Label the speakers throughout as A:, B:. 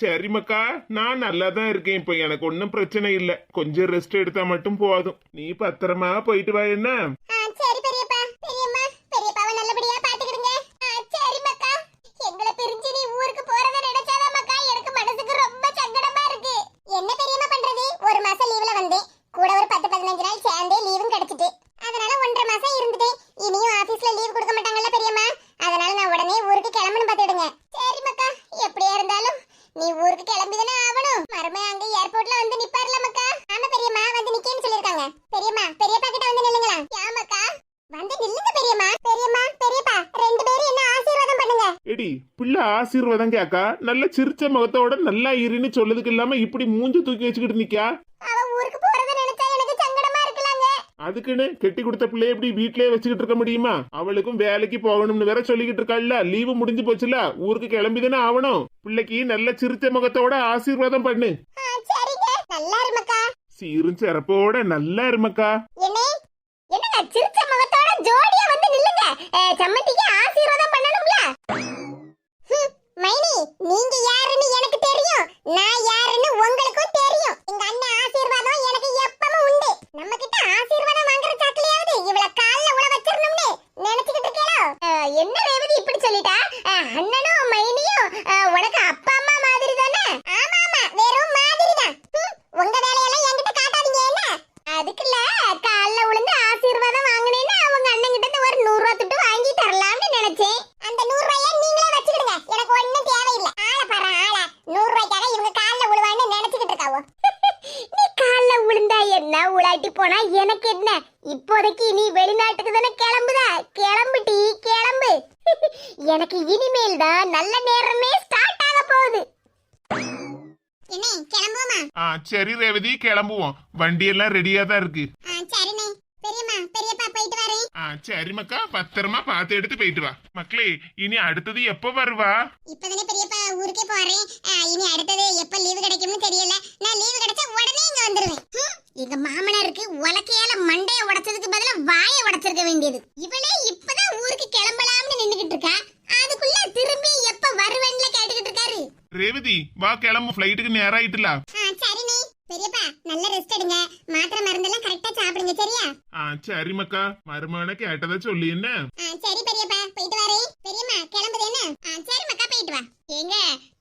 A: சரிம்மாக்கா நான் நல்லா தான் இருக்கேன். இப்போ எனக்கு ஒன்றும் பிரச்சனை இல்லை. கொஞ்சம் ரெஸ்ட் எடுத்தா மட்டும் போதும். நீ பத்திரமா போயிட்டு வா என்ன
B: ஆ, சரி பெரியப்பா பெரியம்மா பெரியப்பாவை நல்லபடியா பாத்துக்கிடுங்க ஆ, சரி மக்கா எங்களை பிரிஞ்சு நீ ஊருக்கு போறத நினைச்சாதான் மக்கா எனக்கு மனசுக்கு ரொம்ப சங்கடமா இருக்கு என்ன பெரியம்மா பண்றது ஒரு மாசம் லீவ்ல வந்தேன் கூட ஒரு பத்து பதினஞ்சு நாள் சேர்ந்தே லீவும் கிடைச்சிட்டு அதனால ஒன்றரை மாசம் இருந்துட்டேன் இனியும் ஆபீஸ்ல லீவ் கொடுக்க மாட்டாங்கல்ல பெரியம்மா அதனால நான் உடனே ஊருக்கு கிளம்பணும் பாத்துடுங்க சரி மக்கா எப்படியா இருந்தாலும் நீ ஊருக்கு கிளம்பிதானே ஆகணும் மருமே அங்க ஏர்போர்ட்ல வந்து நிப்பார்ல மக்கா ஆமா பெரியம்மா வந்து நிக்கேன்னு சொல்லிருக்காங்க பெரியம்மா பெரியப்பா கிட்ட வந்து நில்லுங்களா யாமக்கா வந்து நில்லுங்க பெரியம்மா பெரியம்மா பெரியப்பா ரெண்டு பேரும் என்ன ஆசீர்வாதம்
A: எடி பிள்ளை ஆசீர்வாதம் கேக்கா. நல்ல சிரிச்ச முகத்தோட நல்லா இருன்னு சொல்லதுக்கு இல்லாம இப்படி மூஞ்சி தூக்கி வச்சுக்கிட்டு நிக்கா
B: அவ ஊருக்கு போறத நினைச்சா எனக்கு சங்கடமா இருக்கலாங்க.
A: அதுக்குன்னு கெட்டி கொடுத்த பிள்ளைய இப்படி வீட்லயே வச்சுக்கிட்டு இருக்க முடியுமா? அவளுக்கும் வேலைக்கு போகணும்னு வேற சொல்லிக்கிட்டு இருக்காள்ல. லீவு முடிஞ்சு போச்சுல. ஊருக்கு கிளம்பிதானே ஆகணும் பிள்ளைக்கு நல்ல சிரிச்ச முகத்தோட ஆசீர்வாதம் பண்ணு. சீரும் சிறப்போட நல்லா இருமக்கா.
B: சிரிச்ச முகத்தோட ஜோடியா வந்து நில்லுங்க. சம்மந்திக்கு ஆசீர்வாதம் பண்ணணும்ல? மைனி நீங்க யாருன்னு எனக்கு தெரியும். நான் யாருன்னு உங்களுக்கும் தெரியும். எங்க அண்ணன் ஆசீர்வாதம் எனக்கு எப்பவும் உண்டு. நம்ம கிட்ட ஆசீர்வாதம் வாங்குற சாக்கிலையாவது இவள கால்ல உள வச்சிரணும்னு நினைச்சுக்கிட்டு இருக்கேளோ அஹ், என்ன ரேவதி இப்படி சொல்லிட்டா அஹ், அண்ணனும் மைனியும் அஹ், உனக்கு அப்பா அம்மா மாதிரி தானே ஆமா ஆமா வெறும் மாதிரி தான் உங்க வேலையெல்லாம் என்கிட்ட காட்டாதீங்க என்ன அதுக்குல்ல கால்ல விழுந்து ஆசீர்வாதம் வாங்கினேன்னு அவங்க அண்ணன் கிட்ட இருந்து ஒரு நூறு ரூபா துட்டு வாங்கி தரலாம்னு நினைச்சேன் அந்த நூறு ரூபாய நீங்களே வச்சுக்கிடுங்க எனக்கு ஒண்ணும் தேவையில்லை ஆள பாரு ஆள நூறு ரூபாய்க்காக இவங்க கால்ல விழுவான்னு நினைச்சுக்கிட்டு இருக்காவோ நீ கால்ல விழுந்தா என்ன உலாட்டி போனா எனக்கு என்ன இப்போதைக்கு நீ வெளிநாட்டுக்கு தானே கிளம்புதா கிளம்புடி கிளம்பு எனக்கு இனிமேல் தான் நல்ல நேரமே ஸ்டார்ட் ஆக போகுது என்ன கிளம்புவோமா?
A: ஆ சரி ரேவதி கிளம்புவோம். வண்டி எல்லாம் ரெடியா தான் இருக்கு.
B: ஆ சரிண்ணே. பெரியம்மா பெரியப்பா போயிட்டு வரேன்.
A: ஆ சரி மக்கா பத்திரமா பார்த்து எடுத்து போயிட்டு வா. மக்களே இனி அடுத்தது எப்போ வருவா?
B: இப்பதானே பெரியப்பா ஊருக்கே போறேன். ஆ, இனி அடுத்தது எப்ப லீவு கிடைக்கும்னு தெரியல. நான் லீவு கிடைச்சா உடனே இங்க வந்துருவேன். ஹம், எங்க மாமனாருக்கு உலக்கையால மண்டைய உடைச்சதுக்கு பதிலா வாயை உடைச்சிருக்க வேண்டியது. இவளே இப்பதான் ஊருக்கு கிளம்பலாம்னு நின்னுகிட்டு இருக்கா அதுக்குள்ள திரும்பி எப்ப வருவேன்ல கேட்டுக்கிட்டு இருக்காரு
A: ரேவதி வா கிளம்பு. ஃப்ளைட்டுக்கு நேரம் ஆயிட்டுல
B: சரிண்ணே பெரியப்பா நல்ல ரெஸ்ட் எடுங்க. மாத்திரை மருந்தெல்லாம் கரெக்டா சாப்பிடுங்க சரியா?
A: ஆ சரி மக்கா. மருமான கேட்டதை சொல்லி என்ன?
B: சரி பெரியப்பா போயிட்டு வரேன். பெரியம்மா கிளம்புது என்ன? சரி மக்கா போயிட்டு வா. ஏங்க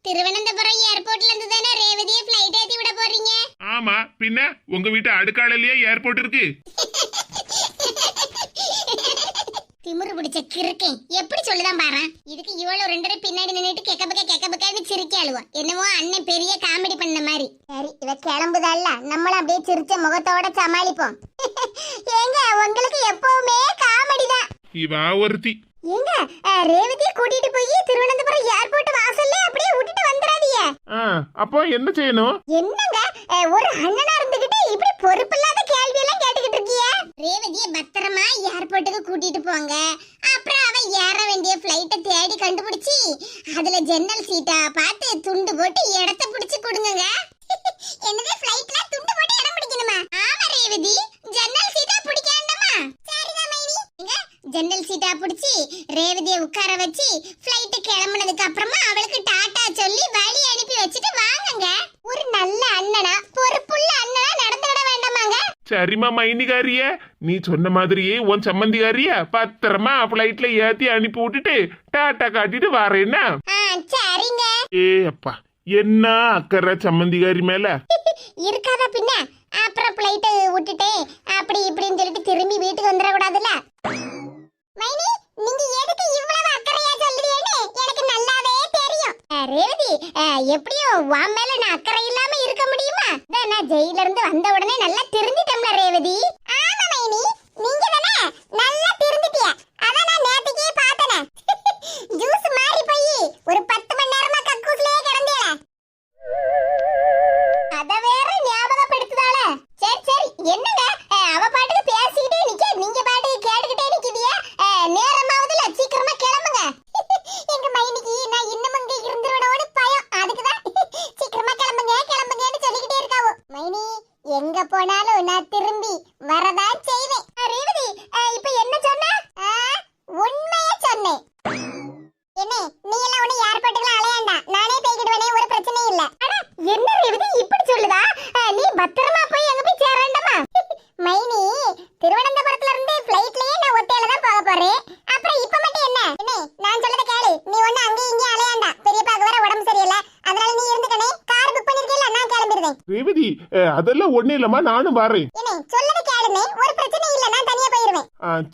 B: திருவனந்தபுரம் ஏர்போர்ட்ல இருந்து தானே ரேவதியை ஏத்தி விட போறீங்க?
A: ஆமா பின்ன உங்க வீட்டு அடுக்காலையிலேயே ஏர்போர்ட் இருக்கு.
B: திமிரு பிடிச்ச கிறுக்கேன் எப்படி சொல்லுதான் பாரு? இதுக்கு இவ்வளவு ரெண்டு பேரும் பின்னாடி நின்னுட்டு கெக்க பக்க கெக்க பக்கன்னு சிரிக்க அழுவா. என்னமோ அண்ணன் பெரிய காமெடி பண்ண மாதிரி. சரி இவ கிளம்புதால்ல நம்மளும் அப்படியே சிரிச்ச முகத்தோட சமாளிப்போம். ஏங்க உங்களுக்கு எப்பவுமே காமெடி தான்.
A: இவா ஒருத்தி.
B: ஏங்க ரேவதியை கூட்டிட்டு போய் திருவனந்தபுரம் ஏர்போர்ட் வாசல்ல அப்படியே விட்டுட்டு வந்துடாதீங்க
A: அப்போ என்ன செய்யணும்?
B: என்னங்க ஒரு அண்ணனா இருந்துகிட்டு இப்படி பொறுப்பில்லாத கேள்வி எல்லாம் கேட்டுக்கிட்டு இருக்கிய ரேவதியை பத்திரமா ஏர்போர்ட்டுக்கு கூட்டிட்டு போங்க. அப்புறம் அவ ஏற வேண்டிய ஃப்ளைட்டை தேடி கண்டுபிடிச்சி அதுல ஜன்னல் சீட்டா பார்த்து துண்டு போட்டு இடத்த பிடிச்சி கொடுங்க என்னது ஃப்ளைட்ல துண்டு போட்டு இடம் பிடிக்கணுமா? ஆமா ரேவதி. ஜன்னல் சீட்டா பிடிக்காண்டமா சரிதான் மைனி. ஜன்னல் சீட்டா பிடிச்சி ரேவதியை உட்கார வச்சு ஃப்ளைட்டு கிளம்புனதுக்கு அப்புறமா அவளுக்கு டாட்டா சொல்லி வழி அனுப்பி வச்சுட்டு வாங்குங்க. ஒரு நல்ல அண்ணனா பொறுப்புள்ள அண்ணனா நடந்துட வேண்டாமாங்க.
A: சரிம்மா மைனிகாரிய. நீ சொன்ன மாதிரியே உன் சம்மந்திகாரிய பத்திரமா ஃப்ளைட்ல ஏத்தி அனுப்பி விட்டுட்டு டாட்டா காட்டிட்டு வரேன்னா?
B: சரிங்க.
A: ஏ அப்பா என்ன அக்கறை சம்மந்திகாரி மேல?
B: இருக்காதா பின்ன. அப்புறம் பிளைட் விட்டுட்டு அப்படி இப்படின்னு சொல்லிட்டு திரும்பி வீட்டுக்கு வந்துடக்கூடாதுல்ல? மைனி நீங்க எதுக்கு இவ்வளவு அக்கறையா சொல்லுவீன்னு எனக்கு நல்லாவே தெரியும். ரேவதி உன் மேல நான் அக்கறை இல்லாம இருக்க முடியுமா? நான் ஜெயில இருந்து வந்த உடனே நல்லா திருந்திட்டோம்ல ரேவதி. நீங்க தானே நல்லா போறேன் அப்புறம் இப்ப மட்டும் என்ன? என்ன நான் சொல்றத கேளு. நீ ஒண்ணு அங்கேயும் இங்கேயும் அலையாண்டா. பெரியப்பாக்கு வேற உடம்பு சரியில்லை. அதனால நீ இருந்துக்கனே கார் புக் பண்ணிருக்கீல்ல நான் கிளம்பிடுவேன்.
A: ரேவதி அதெல்லாம் ஒண்ணு இல்லம்மா நானும் வரேன்.
B: என்ன சொல்லத கேளுனே ஒரு பிரச்சனை இல்ல நான் தனியா போயிருவேன்.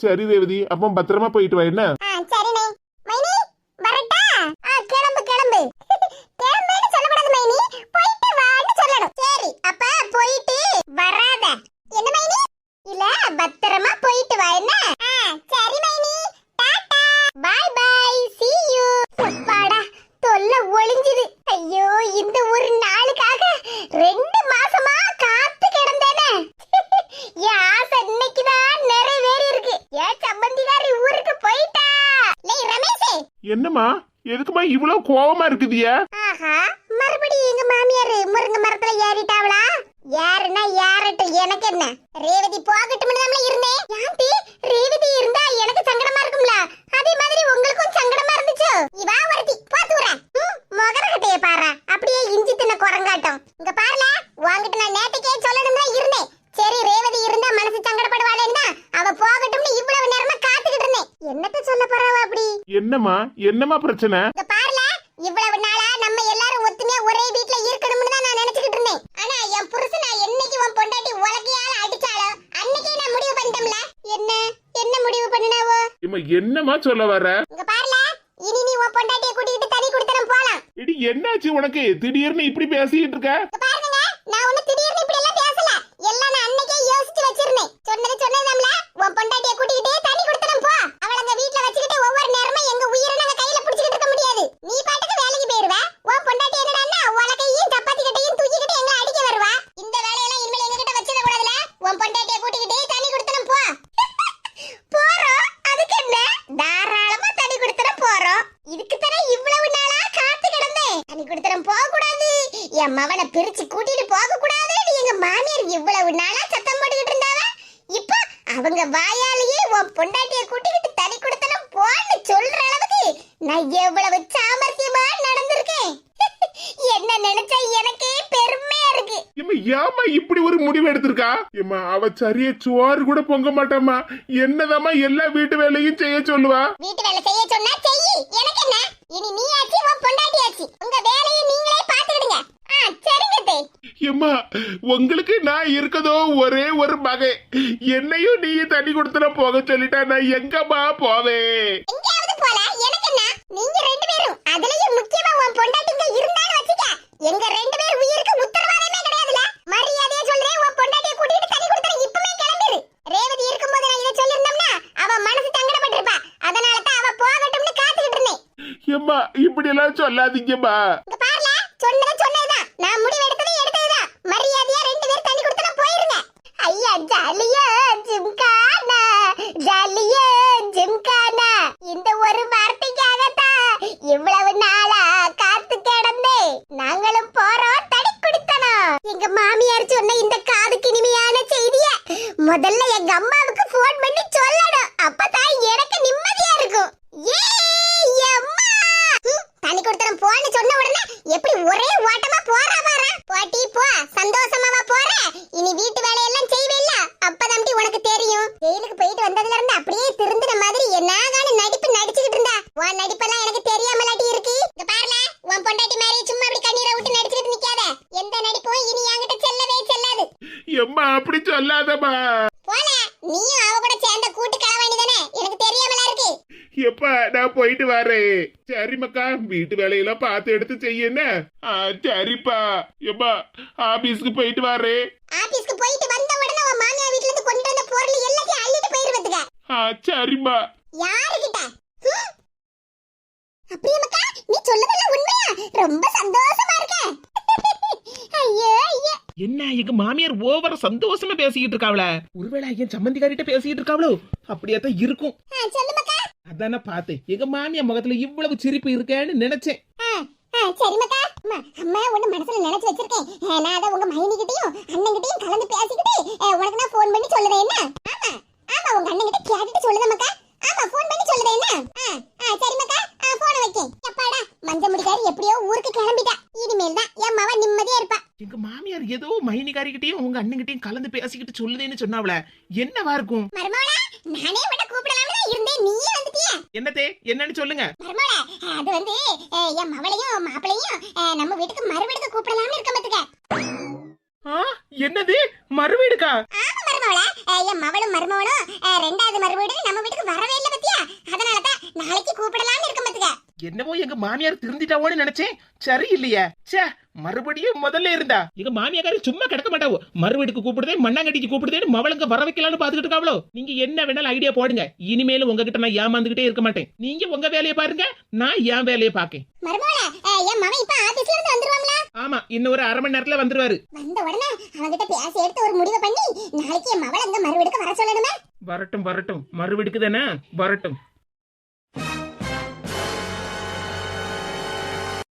A: சரி ரேவதி அப்போ பத்திரமா போயிட்டு வா என்ன
B: ஆ சரிண்ணே மைனி வரட்டா ஆ கிளம்பு கிளம்பு கிளம்புன்னு சொல்லக்கூடாது மைனி போயிட்டு வான்னு சொல்லணும் சரி அப்ப போயிட்டு வராத என்ன மைனி இல்ல பத்திரமா போயிட்டு வா என்ன ஆ சரி மைனி tata bye bye see you அப்பாடா தொல்லை ஒளிஞ்சுது ஐயோ இந்த ஒரு நாளுக்காக ரெண்டு மாசமா காத்து கிடந்தேனே என் ஆசை இன்னைக்குதான் நிறைவேறி இருக்கு ஏன் சம்பந்திகாரி ஊருக்கு போயிட்டா லேய் ரமேஷே
A: என்னம்மா? எதுக்குமா இவ்வளவு கோவமா இருக்குதிய?
B: ஆஹா மறுபடியும் எங்க மாமியார் முருங்க மரத்துல ஏறிட்டாவளா? யாருன்னா யாரட்டும் எனக்கு என்ன ரேவதி போகட்டும்னு தான் இருந்தேன் யாண்டி ரேவதி இருந்தா எனக்கு சங்கடமா இருக்கும்ல அதே மாதிரி உங்களுக்கும் சங்கடமா இருந்துச்சோ இவா ஒருத்தி பாத்துறேன் மொகரகட்டைய பாரு அப்படியே இஞ்சி தின்ன குரங்காட்டம் இங்க பாருல வாங்கிட்டு நான் நேத்துக்கே சொல்லணும் தான் இருந்தேன் சரி ரேவதி இருந்தா மனசு சங்கடப்படுவாளேன்னு தான் அவ போகட்டும்னு இவ்வளவு நேரமா காத்துக்கிட்டு இருந்தேன் என்னத்த சொல்ல போறாவ அப்படி
A: என்னம்மா? என்னம்மா பிரச்சனை?
B: இங்க பாருல இவ்வளவு நாளா நம்ம எல்லாரும் ஒத்துமையா ஒரே வீட்ல இருக்கணும்னு தான் நான் நினைச்சுக்கிட்டு இருந்தேன். ஆனா என் புருஷன் என்னைக்கு உன் பொண்டாட்டி உலகையால அடிச்சாலோ அன்னைக்கே நான் முடிவு பண்ணிட்டோம்ல என்ன? என்ன முடிவு பண்ணினாவோ?
A: இம்மா என்னம்மா சொல்ல வர?
B: இங்க பாருல இனி நீ உன் பொண்டாட்டியை கூட்டிட்டு தனி குடுத்தனம் போலாம்.
A: இடி என்னாச்சு உனக்கு? திடீர்னு இப்படி பேசிட்டு இருக்க?
B: இங்க நான் ஒண்ணு திடீர்னு இப்படி எல்லாம் பேசல எல்லாம் நான் அன்னைக்கே யோசிச்சு வச்சிருந்தேன் சொன்னது சொன்னதாம்ல உன் பொண்டாட்டியை கூட்டிட்டு தனி குடுத்தனம் போ அவள அங்க வீட்ல வச்சுக்கிட்டு ஒவ்வொரு நேரமும் எங்க உயிரை நாங்க கையில பிடிச்சிட்டு இருக்க முடியாது நீ பாட்டுக்கு வேலைக்கு போயிருவ உன் பொண்டாட்டி என்னடான்னா உலகையும் சப்பாத்தி கட்டையும் தூக்கிக்கிட்டு எங்களை அடிக்க வருவா இந்த வேலையெல்லாம் இனிமேல் எங்க கிட்ட வச்சிட கூடாதுல உன் பொண்டாட்டியை கூட்டிக்கிட்டு தனி குடுத்தனம் போ போறோம் அதுக்கு என்ன தாராளமா தனி குடுத்தனம் போறோம் இதுக்கு இவ்வளவு நாளா காத்து கிடந்தேன். தனி குடுத்தனம் போக கூடாது என் மவனை பிரிச்சு கூட்டிட்டு போக கூடாது எங்க மாமியார் இவ்வளவு நாளா சத்தம் போட்டுக்கிட்டு இருந்தாவ இப்ப அவங்க வாயாலேயே உன் பொண்டாட்டிய கூட்டிக்கிட்டு தனி குடுத்தனம் போன்னு சொல்ற அளவுக்கு நான் எவ்வளவு சாமர்த்தியமா நடந்திருக்கேன். என்ன நினைச்சா எனக்கே பெருமையா இருக்கு.
A: இம்மா ஏமா இப்படி ஒரு முடிவு எடுத்திருக்கா? இம்மா அவ சரியா சோறு கூட பொங்க மாட்டாமா என்னதாம்மா எல்லா வீட்டு வேலையும் செய்ய சொல்லுவா?
B: வீட்டு வேலை செய்ய சொன்னா செய்யி எனக்கு என்ன? இனி நீ ஆச்சு உன் பொண்டாட்டி ஆச்சு. உங்க வேலையை நீங்களே பாத்துக்கிடுங்க ஆ சரிங்க தே.
A: எம்மா உங்களுக்கு நான் இருக்கதோ ஒரே ஒரு மகன். என்னையும் நீ தண்ணி கொடுத்தன போக சொல்லிட்டா நான் எங்கம்மா போவேன்?
B: எங்கேயாவது போல எனக்கு என்ன? நீங்க ரெண்டு பேரும். அதுலயும் முக்கியமா உன் பொண்டாட்டிங்க இருந்தாலும் வச்சுக்க. எங்க ரெண்டு பேர் உயிருக்கு உத்தரவாதமே கிடையாதுல மரியாதையா சொல்றேன் உன் பொண்டாட்டிய கூட்டிட்டு தனி கொடுத்தா இப்பவே கிளம்பிரு ரேவதி இருக்கும்போது நான் இதை சொல்லிருந்தோம்னா அவ மனசு சங்கடப்பட்டிருப்பா அதனால தான் அவ போகட்டும்னு காத்துக்கிட்டு இருந்தேன்
A: எம்மா இப்படி எல்லாம் சொல்லாதீங்கம்மா.
B: சொன்னது சொன்னதுதான். நான் முடிவு எடுத்தது எடுத்ததுதான். மரியாதையா ரெண்டு பேர் தண்ணி கொடுத்தா போயிருங்க. ஐயா ஜாலியா ஜிம்கானா ஜாலியா ஜிம்கானா. இந்த ஒரு வார்த்தைக்காகத்தான் இவ்வளவு நாளா காத்து கிடந்தேன். நாங்களும் போறோம் தடி குடித்தனம் எங்க மாமியார் சொன்ன இந்த காதுக்கு இனிமையான செய்திய முதல்ல எங்க அம்மாவுக்கு போன் பண்ணி சொல்லணும். அப்பதான் எனக்கு நிம்மதியா இருக்கும் ஏய் அம்மா ஹம், தண்ணி கொடுத்தனம் போன்னு சொன்ன உடனே எப்படி ஒரே ஓட்டமா போறா பாரு போட்டி போ சந்தோஷமாவா போற இனி வீட்டு வேலையெல்லாம் செய்வேல்ல அப்பதான் உனக்கு தெரியும் ஜெயிலுக்கு போயிட்டு வந்ததுல இருந்து அப்படியே திருந்தின மாதிரி என்னாகான நடிப்பு நடிச்சுக்கிட்டு இருந்தா உன் நடிப்பெல்லாம் எனக்கு தெரியாமலாட்டி இருக்கு. இங்க பாருல உன் பொண்டாட்டி மாதிரி சும்மா அப்படி கண்ணீரை விட்டு நடிச்சுக்கிட்டு நிக்காத. எந்த நடிப்பும் இனி என்கிட்ட செல்லவே செல்லாது.
A: எம்மா அப்படி சொல்லாதம்மா.
B: போல நீயும் அவ கூட சேர்ந்த கூட்டு கள வேண்டியதானே? எனக்கு தெரியாமலா இருக்கு.
A: எப்பா நான் போயிட்டு வரேன். சரி மக்கா வீட்டு வேலையெல்லாம் பார்த்து எடுத்து செய்ய என்ன? ஆ, சரிப்பா. எப்பா ஆபீஸ்க்கு போயிட்டு வரேன்.
B: ஆபீஸ்க்கு போயிட்டு வந்த உடனே உன் மாமியார் வீட்ல இருந்து கொண்டு வந்த பொருள் எல்லாத்தையும் அள்ளிட்டு போயிருவதுங்க
A: ஆ சரிம்மா.
B: ஹம்? அப்படியே மக்கா நீ சொல்லதெல்லாம் உண்மையா? ரொம்ப சந்தோஷமா இருக்க. ஐயோ ஐயோ.
C: என்ன எங்க மாமியார் ஓவர சந்தோஷமா பேசிக்கிட்டு இருக்காவல ஒருவேளை என் சம்மந்திக்காரிட்ட பேசிக்கிட்டு இருக்காவளோ? அப்படியே தான் இருக்கும்.
B: ஆ, சொல்லு மக்கா.
C: அதான் பார்த்தேன். எங்க மாமியார் முகத்துல இவ்வளவு சிரிப்பு இருக்கேன்னு நினைச்சேன்.
B: ஆ, ஆ, சரி மக்கா. அம்மா ஒண்ணு மனசுல நினைச்சு வச்சிருக்கேன். நான் அதை உங்க மைனிகிட்டயும் அண்ணன்கிட்டயும் கலந்து பேசிக்கிட்டு உனக்கு நான் ஃபோன் பண்ணி சொல்லுறேன் என்ன? ஆமா ஆமா உங்க அண்ணன் கிட்ட கேட்டுட்டு சொல்லுதேன் மக்கா. ஆமா ஃபோன் பண்ணி சொல்லுறேன் என்ன? ஆ, ஆ, சரி மக்கா. போன வைக்கேன். எப்பாடா? மஞ்ச முடிக்காரி எப்படியோ ஊருக்கு கிளம்பிட்டா. இனிமேல் தான் என் மவன் நிம்மதியா இருப்பா.
A: மாமியார் ஏதோ மைனிகாரிக்கிட்டையும் உங்க அண்ணன்கிட்டயும் கலந்து பேசிக்கிட்டு சொல்லுதேன்னு சொன்னாவல என்னவா இருக்கும்?
B: மருமோளா நானே உன்னை கூப்பிடலாம்னு தான் இருந்தேன். நீயே வந்துட்டியே.
A: என்னத்தே? என்னன்னு சொல்லுங்க.
B: மருமோளா அது வந்து என் மவளையும் மாப்பிளையும் நம்ம வீட்டுக்கு மறுவீடுக்கு கூப்பிடலாம்னு இருக்க மத்துக்க
A: ஆ என்னது? மறுவீடுக்கா?
B: ஆமா மருமோளா அஹ், என் மவளும் மருமவனும் அஹ், ரெண்டாவது மறுவீடு நம்ம வீட்டுக்கு வரவே இல்லை பத்தியா? அதனால தான் நாளைக்கு கூப்பிடலாம்னு இருக்க மத்துக்க
A: என்னவோ எங்க மாமியார் திருந்திட்டாவோன்னு நினைச்சேன். சரி இல்லையா ச்சே மறுபடியும் முதல்ல இருந்தா. எங்க மாமியாரி சும்மா கிடக்க மாட்டாவோ? மறுவீடுக்கு கூப்பிடுதே மண்ணாங்கட்டிக்கு கூப்பிடுதேன்னு மவளுங்க வர வைக்கலாம்னு பாத்துக்கிட்டு இருக்காவளோ? நீங்க என்ன வேணாலும் ஐடியா போடுங்க. இனிமேலும் உங்ககிட்ட நான் ஏமாந்துகிட்டே இருக்க மாட்டேன். நீங்க உங்க வேலையை பாருங்க நான் என் வேலையை பாக்கேன் ஆமா இன்னும் ஒரு அரை மணி நேரத்துல வந்துருவாரு.
B: வந்த உடனே அவன்கிட்ட பேசி எடுத்து ஒரு முடிவு பண்ணி நாளைக்கு என் மவளை அங்க மறுவீடுக்கு வர சொல்லணுமே?
A: வரட்டும் வரட்டும். மறுவீடுக்கு தானே? வரட்டும்.